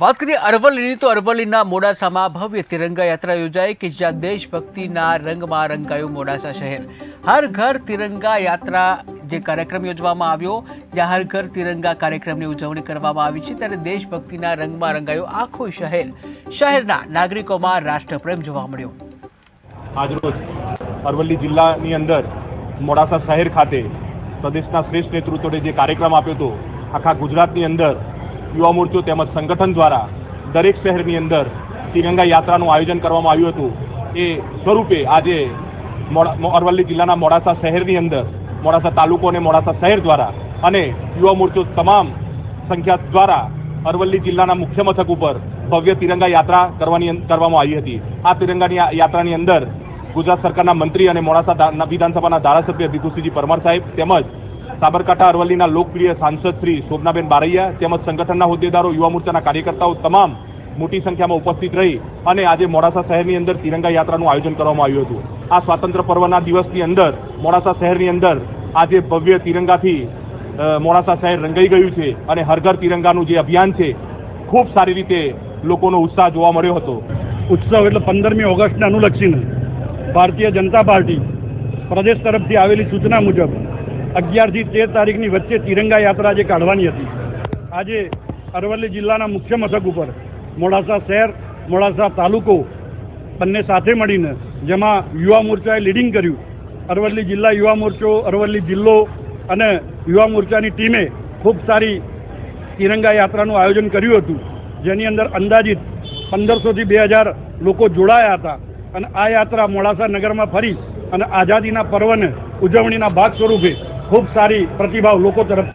વાત કરીએ અરવલ્લીની તો અરવલ્લીના મોડાસામાં ભવ્ય તિરંગા યાત્રા યોજાઈ કે જ્યાં દેશભક્તિના રંગમાં રંગાયું મોડાસા શહેર. હર ઘર તિરંગા યાત્રા જે કાર્યક્રમ યોજવામાં આવ્યો, જ્યાં હર ઘર તિરંગા કાર્યક્રમની ઉજવણી કરવામાં આવી છે, ત્યારે દેશભક્તિના રંગમાં રંગાયું આખું શહેર, શહેરના નાગરિકોમાં રાષ્ટ્રપ્રેમ જોવા મળ્યો. આજરોજ અરવલ્લી જિલ્લાની અંદર મોડાસા શહેર ખાતે પ્રદેશના શ્રેષ્ઠ નેતૃત્વને જે કાર્યક્રમ આપ્યો હતો, આખા ગુજરાતની અંદર યુવા મોરચો તેમજ સંગઠન દ્વારા દરેક શહેરની અંદર તિરંગા યાત્રાનું આયોજન કરવામાં આવ્યું હતું. એ સ્વરૂપે આજે અરવલ્લી જિલ્લાના મોડાસા શહેરની અંદર, મોડાસા તાલુકો અને મોડાસા શહેર દ્વારા અને યુવા મોરચો તમામ સંખ્યા દ્વારા અરવલ્લી જિલ્લાના મુખ્ય મથક ઉપર ભવ્ય તિરંગા યાત્રા કરવાની કરવામાં આવી હતી. આ તિરંગાની યાત્રાની અંદર ગુજરાત સરકારના મંત્રી અને મોડાસા વિધાનસભાના ધારાસભ્ય ભીખુસિંહજી પરમાર સાહેબ તેમજ સાબરકાંઠા અરવલ્લીના લોકપ્રિય સાંસદ શ્રી શોભનાબેન બારૈયા તેમજ સંગઠનના હોદ્દેદારો, યુવા મોરચાના કાર્યકર્તાઓ તમામ મોટી સંખ્યામાં ઉપસ્થિત રહી અને આજે મોડાસા શહેરની અંદર તિરંગા યાત્રાનું આયોજન કરવામાં આવ્યું હતું. આ સ્વાતંત્ર્ય પર્વના દિવસની અંદર મોડાસા શહેરની અંદર આજે ભવ્ય તિરંગાથી મોડાસા શહેર રંગાઈ ગયું છે અને હરઘર તિરંગાનું જે અભિયાન છે, ખૂબ સારી રીતે લોકોનો ઉત્સાહ જોવા મળ્યો હતો. ઉત્સવ એટલે પંદરમી ઓગસ્ટને અનુલક્ષીને ભારતીય જનતા પાર્ટી પ્રદેશ તરફથી આવેલી સૂચના મુજબ અગિયારથી તેર તારીખની વચ્ચે તિરંગા યાત્રા જે કાઢવાની હતી. આજે અરવલ્લી જિલ્લાના મુખ્ય મથક ઉપર મોડાસા શહેર, મોડાસા તાલુકો બંને સાથે મળીને જેમાં યુવા મોરચાએ લીડિંગ કર્યું. અરવલ્લી જિલ્લા યુવા મોરચો, અરવલ્લી જિલ્લો અને યુવા મોરચાની ટીમે ખૂબ સારી તિરંગા યાત્રાનું આયોજન કર્યું હતું. જેની અંદર અંદાજિત પંદરસોથી બે હજાર લોકો જોડાયા હતા. અને આ યાત્રા મોડાસા નગરમાં ફરી અને આઝાદીના પર્વને ઉજવણીના ભાગ સ્વરૂપે ખૂબ સારી પ્રતિભાવ લોકો તરફ